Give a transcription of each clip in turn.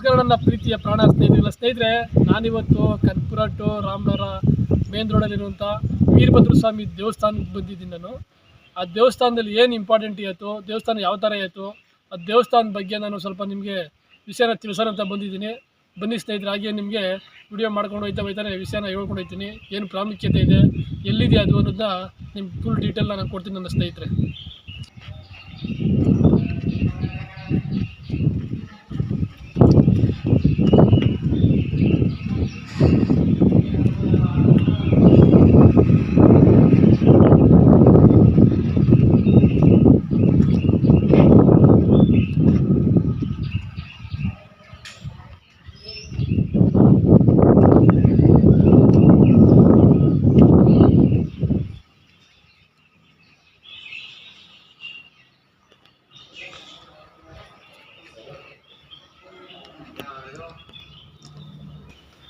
ನಮಸ್ಕಾರ ಪ್ರೀತಿಯ ಪ್ರಾಣ ಸ್ನೇಹಿತರೆಲ್ಲ ಸ್ನೇಹಿತರೆ, ನಾನಿವತ್ತು ಕನ್ಪುರ ರಾಮನಗರ ಮೇನ್ ರೋಡಲ್ಲಿರುವಂಥ ವೀರಭದ್ರ ಸ್ವಾಮಿ ದೇವಸ್ಥಾನಕ್ಕೆ ಬಂದಿದ್ದೀನಿ ನಾನು. ಆ ದೇವಸ್ಥಾನದಲ್ಲಿ ಏನು ಇಂಪಾರ್ಟೆಂಟ್ ಇತ್ತು ದೇವಸ್ಥಾನ ಯಾವ ಥರ ಇತ್ತು ಆ ದೇವಸ್ಥಾನದ ಬಗ್ಗೆ ನಾನು ಸ್ವಲ್ಪ ನಿಮಗೆ ವಿಷಯನ ತಿಳಿಸೋಣ ಅಂತ ಬಂದಿದ್ದೀನಿ. ಬನ್ನಿ ಸ್ನೇಹಿತರೆ, ಹಾಗೆ ನಿಮಗೆ ವಿಡಿಯೋ ಮಾಡ್ಕೊಂಡು ಹೋಗ್ತಾ ಹೋಯ್ತಾನೆ ವಿಷಯನ ಹೇಳ್ಕೊಂಡು ಹೋಗ್ತೀನಿ ಏನು ಪ್ರಾಮುಖ್ಯತೆ ಇದೆ, ಎಲ್ಲಿದೆ ಅದು ಅನ್ನೋದನ್ನ ನಿಮ್ಗೆ ಫುಲ್ ಡೀಟೇಲ್ನ ನಾನು ಕೊಡ್ತೀನಿ ನನ್ನ ಸ್ನೇಹಿತರೆ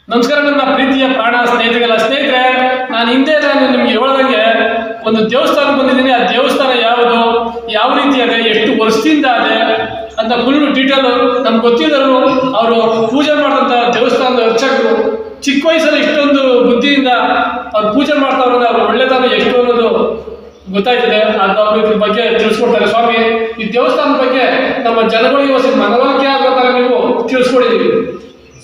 ನಮಸ್ಕಾರ ನನ್ನ ಪ್ರೀತಿಯ ಪ್ರಾಣ ಸ್ನೇಹಿತರೆಲ್ಲ ಸ್ನೇಹಿತರೆ ನಾನು ಹಿಂದೆ ನಾನು ನಿಮ್ಗೆ ಹೇಳ್ದಂಗೆ ಒಂದು ದೇವಸ್ಥಾನ ಬಂದಿದ್ದೀನಿ ಆ ದೇವಸ್ಥಾನ ಯಾವುದು ಯಾವ ರೀತಿ ಇದೆ ಎಷ್ಟು ಅಂತ ಫುಲ್ ಡೀಟೇಲ್ ನಮ್ಗೆ ಗೊತ್ತಿದ್ದರು ಅವರು ಪೂಜೆ ಮಾಡಿದಂಥ ದೇವಸ್ಥಾನದ ಅರ್ಚಕರು. ಚಿಕ್ಕ ವಯಸ್ಸಲ್ಲಿ ಇಷ್ಟೊಂದು ಬುದ್ಧಿಯಿಂದ ಅವ್ರು ಪೂಜೆ ಮಾಡ್ತಾವ್ರಲ್ಲ ಅವ್ರ ಒಳ್ಳೆತನ ಎಷ್ಟು ಅನ್ನೋದು ಗೊತ್ತಾಯ್ತದೆ. ಅಂತ ಅವರು ಇದ್ರ ಬಗ್ಗೆ ತಿಳಿಸ್ಕೊಡ್ತಾರೆ. ಸ್ವಾಮಿ, ಈ ದೇವಸ್ಥಾನದ ಬಗ್ಗೆ ನಮ್ಮ ಜನಗಳಿಗೆ ಹೊಸ ಮನವರಿಕೆ ಆಗೋ ಥರ ನೀವು ತಿಳಿಸ್ಕೊಡಿದ್ದೀವಿ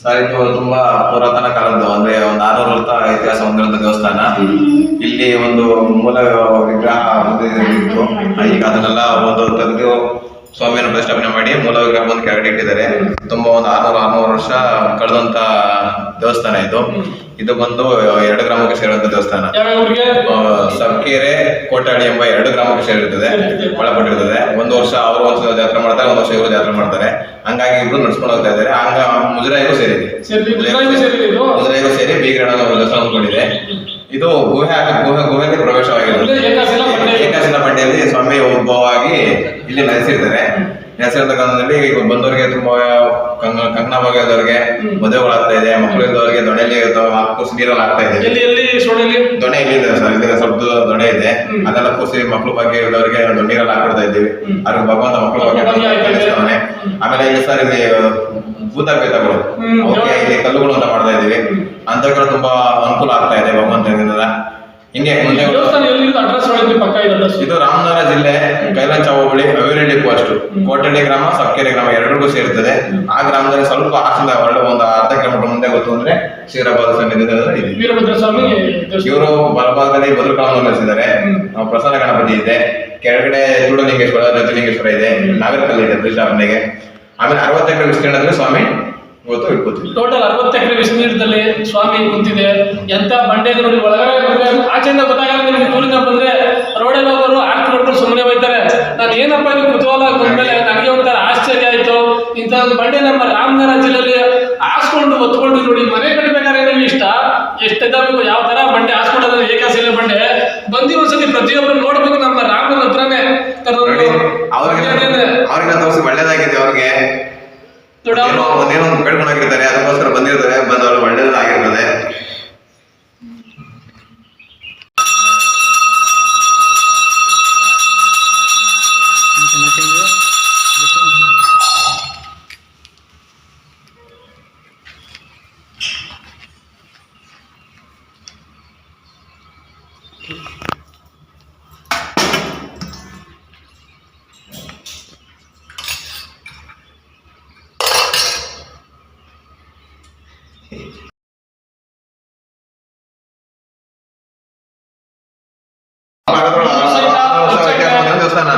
ಸರ್, ಇದು ತುಂಬಾ ಪುರಾತನ ಕಾಲದ್ದು, ಅಂದ್ರೆ ಒಂದು ಆರ್ನೂರು ವರ್ಷ ಇತಿಹಾಸ ಹೊಂದಿರುವಂತ ದೇವಸ್ಥಾನ. ಇಲ್ಲಿ ಒಂದು ಮೂಲ ವಿಗ್ರಹ ಈಗ ಅದನ್ನೆಲ್ಲ ಒಂದು ತೆಗೆದು ಸ್ವಾಮಿಯನ್ನು ಪ್ರತಿಷ್ಠಾಪನೆ ಮಾಡಿ ಮೂಲ ವಿಗ್ರಹ ಒಂದು ಕೆಳಗಡೆ ಇಟ್ಟಿದ್ದಾರೆ. ತುಂಬಾ ಒಂದು ಆರ್ನೂರು ಆರ್ನೂರು ವರ್ಷ ಕಳೆದಂತ ದೇವಸ್ಥಾನ ಇದು. ಇದು ಬಂದು ಎರಡು ಗ್ರಾಮಕ್ಕೆ ಸೇರಿದಂತ ದೇವಸ್ಥಾನ. ಸಬ್ಕೇರೆ ಕೋಟಾಳಿ ಎಂಬ ಎರಡು ಗ್ರಾಮಕ್ಕೆ ಸೇರಿರ್ತದೆ. ಒಳಪಟ್ಟಿರ್ತದೆ. ಒಂದು ವರ್ಷ ಅವರು ಒಂದು ಜಾತ್ರೆ ಮಾಡ್ತಾರೆ ಒಂದು ವರ್ಷ ಇವರು ಜಾತ್ರೆ ಮಾಡ್ತಾರೆ. ಹಂಗಾಗಿ ಇಬ್ರು ನಡ್ಸ್ಕೊಂಡು ಹೋಗ್ತಾ ಇದ್ದಾರೆ. ಹಂಗ ಮುಜರಾಯಿಗೂ ಸೇರಿದೆ ಸೇರಿ ಮುಜರಾಯಿಗೂ ಸೇರಿ ಅಂದ್ಕೊಂಡಿದೆ ಇದು ಗುಹೆ ಗುಹೆ ಗುಹೆಗೆ ಪ್ರವೇಶವಾಗಿರೋದು. ಬಂಡೆಯಲ್ಲಿ ಸ್ವಾಮಿ ಉದ್ಭವವಾಗಿ ಇಲ್ಲಿ ನೆಲೆಸಿರ್ತಾರೆ. ನೆಲೆಸಿರ್ತಕ್ಕಂಥದ್ರಲ್ಲಿ ಬಂದವರಿಗೆ ತುಂಬಾ ಕಂಗ ಕಂಗನ ಭಾಗದವರಿಗೆ ಮದುವೆಗಳಾಗ್ತಾ ಇದೆ ಮಕ್ಕಳಿದ್ದವರಿಗೆ ದೊಣೆಯಲ್ಲಿ ಕುಸಿ ನೀರಲ್ಲಿ ಆಗ್ತಾ ಇದೆ. ದೊಣೆ ಇಲ್ಲಿದೆ ಸರ್ ಇದರ ಸ್ವಲ್ಪ ದೊಣೆ ಇದೆ. ಅದೆಲ್ಲ ಕೂಸಿ ಮಕ್ಳು ಬಗ್ಗೆ ಇರೋರಿಗೆ ನೀರಲ್ಲಿ ಹಾಕೊಡ್ತಾ ಇದ್ದೀವಿ. ಅವ್ರಿಗೆ ಭಗವಂತ ಮಕ್ಳ ಬಗ್ಗೆ ಆಮೇಲೆ ಇಲ್ಲಿ ಸರ್ ಇಲ್ಲಿ ಭೂತ ಪೇತಗಳು. ಇಲ್ಲಿ ಕಲ್ಲುಗಳನ್ನ ಅಂತ ಮಾಡ್ತಾ ಇದೀವಿ ಅಂತ ಅಂತಗಳು ತುಂಬಾ ಅನುಕೂಲ ಆಗ್ತಾ ಇದೆ ಭಗವಂತನಿಂದ. ಹಿಂಗೆ ಇದೆ ರಾಮನಗರ ಜಿಲ್ಲೆ ಕೈಲಾಂಚ ಹೋಬಳಿ ಅವಿರೆಡ್ಡಿ ಪೋಸ್ಟ್ ಕೋಟಳ್ಳಿ ಗ್ರಾಮ ಸಬ್ಕೆರೆ ಗ್ರಾಮ ಎರಡರಿಗೂ ಸೇರ್ತದೆ. ಆ ಗ್ರಾಮದಲ್ಲಿ ಸ್ವಲ್ಪ ಆಚೆಯಿಂದ ಒಳ್ಳೆ ಒಂದು ಅರ್ಧ ಕಿಲೋಮೀಟರ್ ಮುಂದೆ ಗೊತ್ತು ಅಂದ್ರೆ ಕ್ಷೀರಪಾದ ಸನ್ನಿಧಿ ವೀರಭದ್ರ ಸ್ವಾಮಿ ಇವರು ಬಲಭಾಗದಲ್ಲಿ ಭದ್ರಕಾಳವನ್ನು ನಡೆಸಿದ್ದಾರೆ. ಪ್ರಸನ್ನ ಗಣಪತಿ ಇದೆ. ಕೆಳಗಡೆ ಚೂಡಲಿಂಗೇಶ್ವರ ರಜಲಿಂಗೇಶ್ವರ ಇದೆ. ನಾಗರಕಲ್ಲಿ ಇದೆ ಬ್ರಿಜ್ ಆಮೇಲೆ ಅರವತ್ತು ಎಕರೆ ವಿಸ್ತೀರ್ಣದಲ್ಲಿ ಸ್ವಾಮಿ ಇವತ್ತು ಇಟ್ಕೋತೀವಿ ಟೋಟಲ್ ಅರವತ್ತು ಎಕರೆ ವಿಸ್ತೀರ್ಣದಲ್ಲಿ ಸ್ವಾಮಿ ಕುಂತಿದೆ. ಎಂತ ಬಂಡೆ ನೋಡಿ ಒಳಗಡೆ ಬಂದ್ರೆ ಆಚೆಯಿಂದ ಗೊತ್ತಾಗಲ್ಲ ನಿಮ್ಗೆ ದೂರಿಂದ ಬಂದ್ರೆ ರೋಡಲ್ಲಿ ಹೋಗೋರು ಆರ್ಟ್ ನೋಡ್ಕೊಂಡು ಸುಮ್ಮನೆ ಹೋಯ್ತಾರೆ ನಾನು ಏನಪ್ಪ ಇದು ಕುತೂಹಲ ಬಂದ್ಮೇಲೆ ನನಗೆ ಒಂಥರ ಆಶ್ಚರ್ಯ ಆಯ್ತು. ಇಂಥ ಒಂದು ಬಂಡೆ ನಮ್ಮ ರಾಮನಗರ ಜಿಲ್ಲೆಯಲ್ಲಿ ಹಾಸ್ಕೊಂಡು ಒತ್ಕೊಂಡು ನೋಡಿ ಮನೆ ಕಟ್ಟಬೇಕಾದ್ರೆ ನಿಮ್ಗೆ ಇಷ್ಟ? ಎಷ್ಟು ಇದಾಗಬೇಕು ಯಾವ ತರ ಬಂಡೆ ಹಾಸ್ಕೊಂಡೋದ್ರೆ ಏಕಾಶಿಲೆ ಬಂಡೆ. ಬಂದಿ ಸತಿ ಪ್ರತಿಯೊಬ್ಬರು ನೋಡ್ಬೇಕು ನಮ್ಮ ರಾಮನ ಹತ್ರನೇ. ಅವ್ರಿಗೆ ಬಂದೆ ಅವ್ರಿಗೆ ತೋರಿಸಿ ಒಳ್ಳೇದಾಗಿದೆ ಅವ್ರಿಗೆ. ಏನೋ ಒಂದೇನೋ ಒಂದು ಬೇಡ್ಕೊಂಡು ಹೋಗಿರ್ತಾರೆ ಅದಕ್ಕೋಸ್ಕರ ಬಂದಿರ್ತಾರೆ ಬಂದವರು ಒಳ್ಳೇದಾಗಿರ್ತದೆ.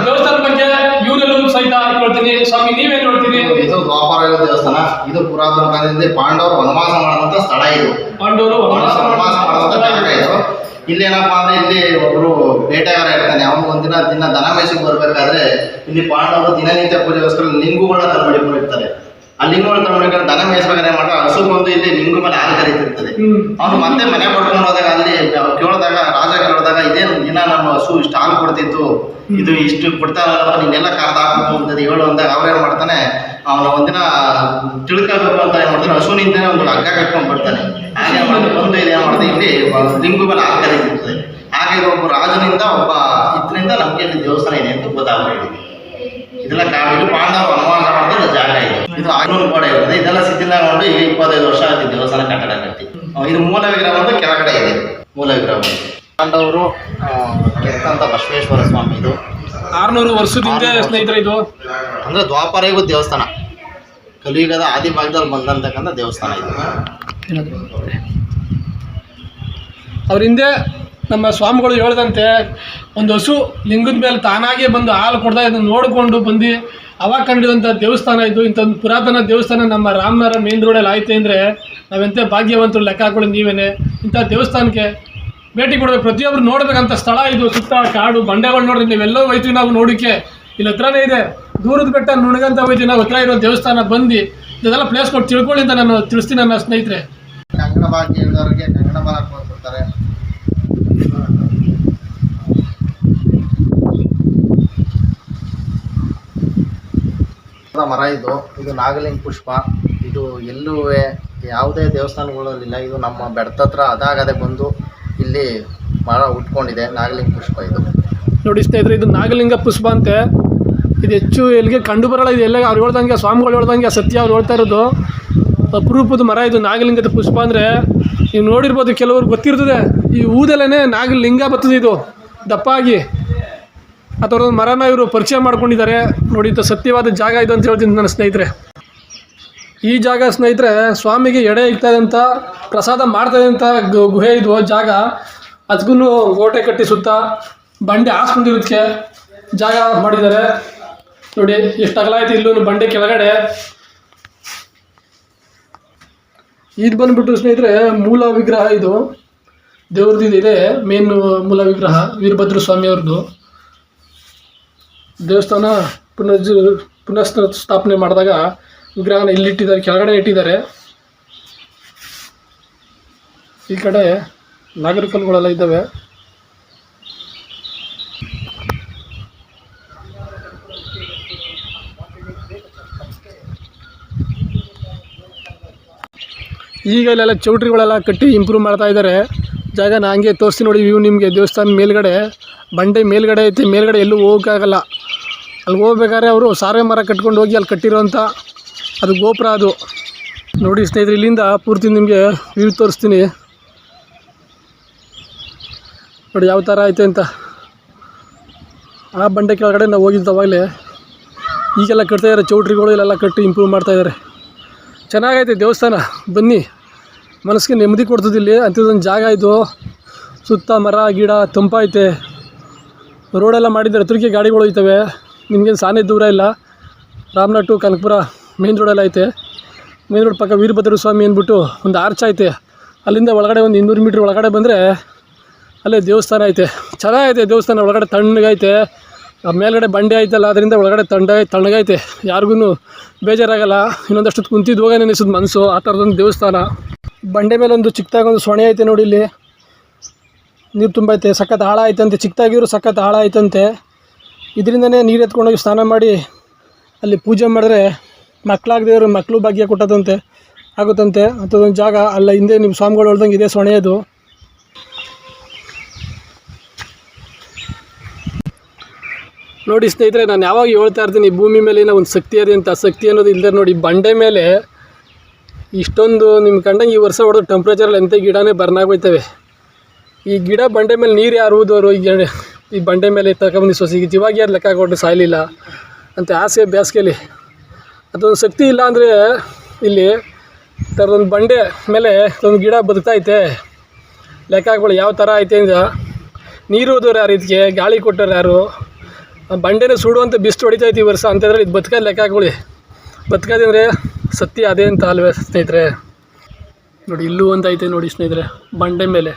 ದೇವಸ್ಥಾನ ಬಗ್ಗೆ ಇವರೆಲ್ಲೂ ಸಹಿತ ಹೇಳ್ತೀನಿ ಸ್ವಾಮಿ ನೀವೇನ್ ನೋಡ್ತೀರಿ ಇದು ದ್ವಾಪರ ದೇವಸ್ಥಾನ ಇದು ಪುರಾತನ ಕಾಲದಿಂದ ಪಾಂಡವರು ವನವಾಸ ಮಾಡಿದಂತ ಸ್ಥಳ ಇದು. ಪಾಂಡವರು ವನವಾಸ ವನವಾಸ ಮಾಡಿದಂತ ಜಾಗ ಇದು. ಇಲ್ಲಿ ಏನಪ್ಪಾ ಅಂದ್ರೆ ಇಲ್ಲಿ ಒಬ್ರು ಬೇಟೆಗಾರ ಇರ್ತಾನೆ. ಅವನು ಒಂದಿನ ದಿನ ದನ ಮೇಸಿಗೆ ಬರ್ಬೇಕಾದ್ರೆ ಇಲ್ಲಿ ಪಾಂಡವರು ದಿನನಿತ್ಯ ಪೂಜೆಗೋಸ್ಕರ ಲಿಂಗುಗಳನ್ನ ತಂದ್ಬಿಡಿಕೊಂಡಿರ್ತಾರೆ ಲಿಂಗುಗಳನ್ನ ತಂದ್ಬಿಡಿಕೊಂಡು ದನ ಮೇಯಿಸ್ಬೇಕಾದ್ರೆ ಮಾಡ್ತಾರೆ ಹಸು ಬಂದು ಇಲ್ಲಿ ನಿಮ್ಗೂ ಮೇಲೆ ಹಾಲು ಕರೀತಿರ್ತದೆ ಅವ್ನು ಮತ್ತೆ ಮನೆ ಪಡ್ಕೊಂಡು ಹೋದಾಗ ಅಲ್ಲಿ ಕೇಳಿದಾಗ ರಾಜ ಕೇಳಿದಾಗ ಇದೇನು ದಿನ ನಮ್ಮ ಹಸು ಇಷ್ಟು ಹಾಲು ಕೊಡ್ತಿತ್ತು ಇದು ಇಷ್ಟು ಕೊಡ್ತಾರಲ್ಲ ನೀನೆಲ್ಲ ಕಾರ್ದ ಹಾಕ್ಬೇಕು ಅಂತದ್ದು ಹೇಳು ಅಂದಾಗ ಅವ್ರೇನ್ ಮಾಡ್ತಾನೆ ಅವನು ಒಂದಿನ ತಿಳ್ಕೋಬೇಕು ಅಂತ ಏನ್ ಮಾಡ್ತಾನೆ ಹಸುವಿನಿಂದನೇ ಒಂದು ಹಗ್ಗ ಕಟ್ಕೊಂಡು ಬರ್ತಾನೆ. ಹಾಗೆ ಬಂದು ಇದೇನ್ ಮಾಡ್ತಾನೆ ಇಲ್ಲಿ ಲಿಂಗು ಮೇಲೆ ಹಾಲು ಕರೀತಿರ್ತದೆ ಹಾಗೆ ಒಬ್ಬ ರಾಜನಿಂದ ಒಬ್ಬ ಇದರಿಂದ ನಮ್ಗೆ ಇಲ್ಲಿ ದೇವಸ್ಥಾನ ಇದೆ ಅಂತ ಗೊತ್ತಾಗ್ಬಿಟ್ಟಿದೆ. ಇದೆಲ್ಲ ಕಾರಣ ಇದು ಪಾಂಡವ ಆನೂರು ಗೋಡೆ ಇರ್ತದೆ ಇದೆಲ್ಲ ಶಿಥಿಲಗೊಂಡು ಈಗ ಇಪ್ಪತ್ತೈದು ವರ್ಷ ಆಯ್ತು ದೇವಸ್ಥಾನ ಕಟ್ಟಡ ಕಟ್ಟಿ. ಇದು ಮೂಲ ವಿಗ್ರಹ ಒಂದು ಕೆಳಗಡೆ ಇದೆ. ಮೂಲ ವಿಗ್ರಹ. ಪಾಂಡವರು ಕೆತ್ತಂತ ಬಸವೇಶ್ವರ ಸ್ವಾಮಿ ಇದು. ಆರ್ನೂರು ವರ್ಷದಿಂದ ಸ್ನೇಹಿತರೆ ಇದು? ಅಂದ್ರೆ ದ್ವಾಪರ ಯುಗದ ದೇವಸ್ಥಾನ. ಕಲಿಯುಗದ ಆದಿ ಭಾಗದಲ್ಲಿ ಬಂದಂತಕ್ಕಂಥ ದೇವಸ್ಥಾನ ಇದು. ಅವ್ರ ಹಿಂದೆ ನಮ್ಮ ಸ್ವಾಮಿಗಳು ಹೇಳ್ದಂತೆ ಒಂದು ಹಸು ಲಿಂಗದ ಮೇಲೆ ತಾನಾಗೇ ಬಂದು ಹಾಲು ಕೊಡ್ತಾ ಇದನ್ನು ನೋಡಿಕೊಂಡು ಬಂದು ಅವಾಗ ಕಂಡಿರುವಂಥ ದೇವಸ್ಥಾನ ಇದು. ಇಂಥ ಒಂದು ಪುರಾತನ ದೇವಸ್ಥಾನ ನಮ್ಮ ರಾಮನಗರ ಮೇನ್ ರೋಡಲ್ಲಿ ಆಯ್ತು ಅಂದರೆ ನಾವೆಂತೆ ಭಾಗ್ಯವಂತರು ಲೆಕ್ಕ ಹಾಕೊಳ್ಳಿ ನೀವೇನೆ. ಇಂಥ ದೇವಸ್ಥಾನಕ್ಕೆ ಭೇಟಿ ಕೊಡಬೇಕು. ಪ್ರತಿಯೊಬ್ಬರು ನೋಡಬೇಕಂತ ಸ್ಥಳ ಇದು. ಸುತ್ತ ಕಾಡು, ಬಂಡೆಗಳು ನೋಡ್ರಿ. ನೀವೆಲ್ಲೋ ಹೋಯ್ತೀವಿ ನಾವು ನೋಡೋಕ್ಕೆ ಇಲ್ಲಿ ಹತ್ರನೇ ಇದೆ. ದೂರದ ಬೆಟ್ಟ ನುಣಗಂತ ಹೋಯ್ತೀವಿ. ನಾವು ಹತ್ರ ಇರೋ ದೇವಸ್ಥಾನ ಬಂದು ಇದೆಲ್ಲ ಪ್ಲೇಸ್ ಕೊಟ್ಟು ತಿಳ್ಕೊಳ್ಳಿ ಅಂತ ನಾನು ತಿಳಿಸ್ತೀನಿ ನನ್ನ ಸ್ನೇಹಿತರೆ. ಕಂಗಣ ಭಾಗ್ಯ ಕಂಗಣ ಮರ ಇದು ಇದು ನಾಗಲಿಂಗ ಪುಷ್ಪ, ಇದು ಎಲ್ಲೂ ಯಾವುದೇ ದೇವಸ್ಥಾನಗಳಲ್ಲಿಲ್ಲ, ಇದು ನಮ್ಮ ಬೆಡ್ತತ್ರ ಅದಾಗದೆ ಬಂದು ಇಲ್ಲಿ ಮರ ಉಟ್ಕೊಂಡಿದೆ, ನಾಗಲಿಂಗ ಪುಷ್ಪ ಇದು. ನೋಡಿ ಸ್ನೇಹಿತರೆ, ಇದು ನಾಗಲಿಂಗ ಪುಷ್ಪ ಅಂತೆ. ಇದು ಹೆಚ್ಚು ಎಲ್ಲಿಗೆ ಕಂಡು ಬರಲ್ಲ, ಇದು ಎಲ್ಲ ಅವ್ರು ಹೇಳ್ದಂಗೆ, ಸ್ವಾಮಿಗಳು ಹೇಳ್ದಂಗೆ ಸತ್ಯ ಅವ್ರು ಹೇಳ್ತಾ ಇರೋದು. ಅಪರೂಪದ ಮರ ಇದು ನಾಗಲಿಂಗದ ಪುಷ್ಪ ಅಂದರೆ, ನೀವು ನೋಡಿರ್ಬೋದು ಕೆಲವ್ರು ಗೊತ್ತಿರ್ತದೆ, ಈ ಊದಲೇನೆ ನಾಗಲಿಂಗ ಬರ್ತದೆ ಇದು ದಪ್ಪ ಥರದ ಮರನ ಇವರು ಪರಿಚಯ ಮಾಡ್ಕೊಂಡಿದ್ದಾರೆ. ನೋಡಿ ಇದು ಸತ್ಯವಾದ ಜಾಗ ಇದು ಅಂತ ಹೇಳ್ತೀನಿ ನನ್ನ ಸ್ನೇಹಿತರೆ. ಈ ಜಾಗ ಸ್ನೇಹಿತರೆ, ಸ್ವಾಮಿಗೆ ಎಡೆ ಇಕ್ತಾ ಇದ್ದಂಥ ಪ್ರಸಾದ ಮಾಡ್ತಾ ಅಂತ ಗುಹೆ ಇದು, ಜಾಗ. ಅದಕ್ಕೂ ಓಟೆ ಕಟ್ಟಿ ಸುತ್ತ, ಬಂಡೆ ಹಾಸ್ಕೊಂಡಿರೋದಕ್ಕೆ ಜಾಗ ಮಾಡಿದ್ದಾರೆ. ನೋಡಿ, ಎಷ್ಟು ಅಗಲ ಐತೆ ಇಲ್ಲೂ ಬಂಡೆ ಕೆಳಗಡೆ. ಇದು ಬಂದ್ಬಿಟ್ಟು ಸ್ನೇಹಿತರೆ, ಮೂಲ ವಿಗ್ರಹ ಇದು. ದೇವ್ರದ್ದು ಇದೆ ಮೇನ್ ಮೂಲ ವಿಗ್ರಹ ವೀರಭದ್ರ ಸ್ವಾಮಿ ಅವ್ರದ್ದು. ದೇವಸ್ಥಾನ ಪುನರ್ಜ ಪುನಃ ಸ್ಥಾಪನೆ ಮಾಡಿದಾಗ ವಿಗ್ರಹನ ಇಲ್ಲಿಟ್ಟಿದ್ದಾರೆ, ಕೆಳಗಡೆ ಇಟ್ಟಿದ್ದಾರೆ. ಈ ಕಡೆ ನಾಗರಿಕಲ್ಗಳೆಲ್ಲ ಇದ್ದಾವೆ. ಈಗ ಇಲ್ಲೆಲ್ಲ ಚೌಟ್ರಿಗಳೆಲ್ಲ ಕಟ್ಟಿ ಇಂಪ್ರೂವ್ ಮಾಡ್ತಾ ಇದ್ದಾರೆ. ಜಾಗ ನಾ ಹಂಗೆ ತೋರಿಸಿ ನೋಡಿ ವ್ಯೂ ನಿಮಗೆ. ದೇವಸ್ಥಾನ ಮೇಲ್ಗಡೆ, ಬಂಡೆ ಮೇಲ್ಗಡೆ ಐತಿ. ಮೇಲ್ಗಡೆ ಎಲ್ಲೂ ಹೋಗೋಕ್ಕಾಗಲ್ಲ. ಅಲ್ಲಿ ಹೋಗ್ಬೇಕಾದ್ರೆ ಅವರು ಸಾರೆ ಮರ ಕಟ್ಕೊಂಡು ಹೋಗಿ ಅಲ್ಲಿ ಕಟ್ಟಿರೋಂಥ ಅದು ಗೋಪುರ ಅದು. ನೋಡಿ ಸ್ನೇಹಿತರೆ, ಇಲ್ಲಿಂದ ಪೂರ್ತಿ ನಿಮಗೆ ವ್ಯೂ ತೋರಿಸ್ತೀನಿ. ನೋಡಿ ಯಾವ ಥರ ಐತೆ ಅಂತ. ಆ ಬಂಡೆ ಕೆಳಗಡೆ ನಾವು ಹೋಗಿದ್ದು ಅವಾಗಲೇ ಈಗೆಲ್ಲ ಕಟ್ತಾ ಇದ್ದಾರೆ ಚೌಟ್ರಿಗಳು ಇಲ್ಲೆಲ್ಲ ಕಟ್ಟಿ ಇಂಪ್ರೂವ್ ಮಾಡ್ತಾ ಇದ್ದಾರೆ. ಚೆನ್ನಾಗೈತೆ ದೇವಸ್ಥಾನ. ಬನ್ನಿ. ಮನಸ್ಸಿಗೆ ನೆಮ್ಮದಿ ಕೊಡ್ತದೆ ಇಲ್ಲಿ. ಅಂಥದ್ದೊಂದು ಜಾಗ ಇದು. ಸುತ್ತ ಮರ, ಗಿಡ ತಂಪೈತೆ ರೋಡೆಲ್ಲ ಮಾಡಿದ್ದಾರೆ. ತಿರುಗಿ ಗಾಡಿಗಳು ಹೋಯ್ತವೆ ನಿಮಗೇನು ಸಾನೆ ದೂರ ಇಲ್ಲ. ರಾಮನಾಥ್ ಟು ಕನಕಪುರ ಮೇನ್ ರೋಡಲ್ಲಿ ಐತೆ. ಮೇನ್ ರೋಡ್ ಪಕ್ಕ ವೀರಭದ್ರ ಸ್ವಾಮಿ ಅಂದ್ಬಿಟ್ಟು ಒಂದು ಆರ್ಚ್ ಐತೆ. ಅಲ್ಲಿಂದ ಒಳಗಡೆ ಒಂದು ಇನ್ನೂರು ಮೀಟ್ರ್ ಒಳಗಡೆ ಬಂದರೆ ಅಲ್ಲೇ ದೇವಸ್ಥಾನ ಐತೆ. ಚೆನ್ನಾಗೈತೆ ದೇವಸ್ಥಾನ, ಒಳಗಡೆ ತಣ್ಣಗೈತೆ. ಮೇಲ್ಗಡೆ ಬಂಡೆ ಐತಲ್ಲ, ಅದರಿಂದ ಒಳಗಡೆ ತಂಡ, ತಣ್ಣಗೈತೆ. ಯಾರಿಗೂ ಬೇಜಾರಾಗಲ್ಲ. ಇನ್ನೊಂದಷ್ಟು ಕುಂತಿದ್ದು ಹೋಗೋಣ ನೆನೆಸಿದ ಮನಸ್ಸು, ಆ ಥರದೊಂದು ದೇವಸ್ಥಾನ. ಬಂಡೆ ಮೇಲೆ ಒಂದು ಚಿಕ್ಕದಾಗೊಂದು ಸೊಣೆ ಐತೆ ನೋಡಿ ಇಲ್ಲಿ. ನೀರು ತುಂಬ ಐತೆ ಸಖತ್ ಆಳ ಐತಂತೆ ಚಿಕ್ಕದಾಗಿರೋ ಸಖತ್ ಆಳ ಇದರಿಂದನೇ ನೀರು ಎತ್ಕೊಂಡೋಗಿ ಸ್ನಾನ ಮಾಡಿ ಅಲ್ಲಿ ಪೂಜೆ ಮಾಡಿದ್ರೆ ಮಕ್ಕಳಾಗದೇವ್ರು ಮಕ್ಕಳು ಭಾಗ್ಯ ಕೊಟ್ಟದಂತೆ ಆಗುತ್ತಂತೆ. ಅಂಥದ್ದೊಂದು ಜಾಗ ಅಲ್ಲ, ಹಿಂದೆ ನಿಮ್ಮ ಸ್ವಾಮಿಗಳು ಹೊಳ್ದಂಗೆ ಇದೆ ಸೊಣೆಯದು ನೋಡಿ ಸ್ನೇಹಿತರೆ, ನಾನು ಯಾವಾಗ ಹೇಳ್ತಾ ಇರ್ತೀನಿ, ಭೂಮಿ ಮೇಲಿನ ಒಂದು ಶಕ್ತಿ ಇದೆ ಅಂತ ಶಕ್ತಿ ಅನ್ನೋದು ಇಲ್ಲದೆ ನೋಡಿ, ಬಂಡೆ ಮೇಲೆ ಇಷ್ಟೊಂದು ನಿಮ್ಮ ಕಂಡಂಗೆ ಈ ವರ್ಷ ಹೊಡೆದು ಟೆಂಪ್ರೇಚರಲ್ಲಿ ಎಂಥ ಗಿಡನೇ ಬರ್ನಾಗೋಯ್ತವೆ. ಈ ಗಿಡ ಬಂಡೆ ಮೇಲೆ ನೀರು ಯಾರು ಊದೋರು? ಈಗ ಈ ಬಂಡೆ ಮೇಲೆ ತಗೊಂಬಂದು ಸೊಸಿಗೆ ಜೀವಾಗಿ ಯಾರು ಲೆಕ್ಕ ಕೊಟ್ಟು ಸಾಯಲಿಲ್ಲ ಅಂತ ಆಸೆ ಬೇಸಿಗೆಯಲ್ಲಿ ಅದೊಂದು ಶಕ್ತಿ ಇಲ್ಲ ಅಂದರೆ ಇಲ್ಲಿ ಥರದೊಂದು ಬಂಡೆ ಮೇಲೆ ಒಂದು ಗಿಡ ಬದುಕ್ತೈತೆ. ಲೆಕ್ಕ ಹಾಕೊಳ್ಳಿ ಯಾವ ಥರ ಐತೆ ಅಂದ್ರೆ ನೀರು ಓದೋರು ಯಾರು ಇದಕ್ಕೆ? ಗಾಳಿ ಕೊಟ್ಟವ್ರು ಯಾರು? ಬಂಡೆನ ಸುಡುವಂಥ ಬಿಸ್ಲು ಹೊಡಿತೈತೆ ವರ್ಷ ಅಂತಂದ್ರೆ ಇದು ಬದುಕ ಲೆಕ್ಕ ಹಾಕೊಳ್ಳಿ ಬದುಕೋದಂದರೆ ಸತ್ಯ ಅದೇ ಅಂತ ಅಲ್ವೇ ಸ್ನೇಹಿತರೆ. ನೋಡಿ ಇಲ್ಲೂ ಒಂದು ಐತೆ ನೋಡಿ ಸ್ನೇಹಿತರೆ, ಬಂಡೆ ಮೇಲೆ.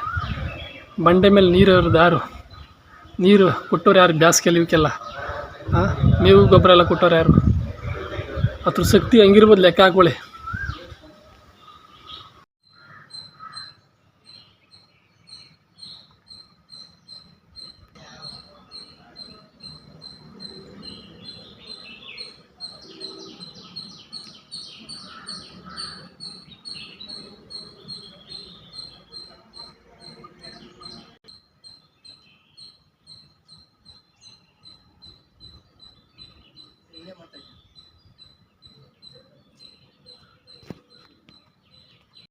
ಬಂಡೆ ಮೇಲೆ ನೀರು ಯಾರು? ನೀರು ಕೊಟ್ಟವ್ರು ಯಾರು? ಬ್ಯಾಸ್ಗೆಲ್ಲ ಇವಕ್ಕೆಲ್ಲ. ಹಾಂ ಮೇವು ಗೊಬ್ಬರ ಎಲ್ಲ ಕೊಟ್ಟವ್ರು ಯಾರು? ಅದ್ರ ಶಕ್ತಿ ಹಂಗಿರ್ಬೋದು ಲೆಕ್ಕ ಹಾಕೊಳ್ಳಿ.